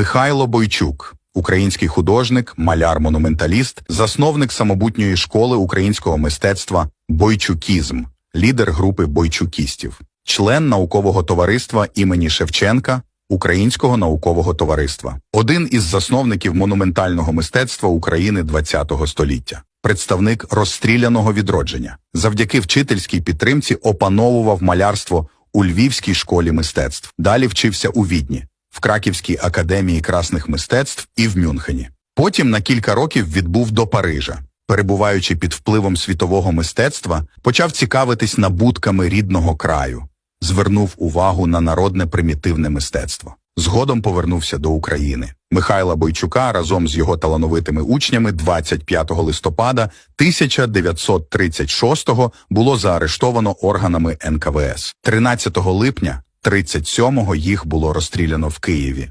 Михайло Бойчук, український художник, маляр-монументаліст, засновник самобутньої школи українського мистецтва Бойчукізм, лідер групи бойчукістів, член наукового товариства імені Шевченка, Українського наукового товариства, один із засновників монументального мистецтва України ХХ століття, представник розстріляного відродження. Завдяки вчительській підтримці опановував малярство у Львівській школі мистецтв. Далі вчився у Відні, в Краківській академії красних мистецтв і в Мюнхені. Потім на кілька років відбув до Парижа. Перебуваючи під впливом світового мистецтва, почав цікавитись набутками рідного краю, звернув увагу на народне примітивне мистецтво. Згодом повернувся до України. Михайла Бойчука разом з його талановитими учнями 25 листопада 1936 було заарештовано органами НКВС. 13 липня 37-го їх було розстріляно в Києві.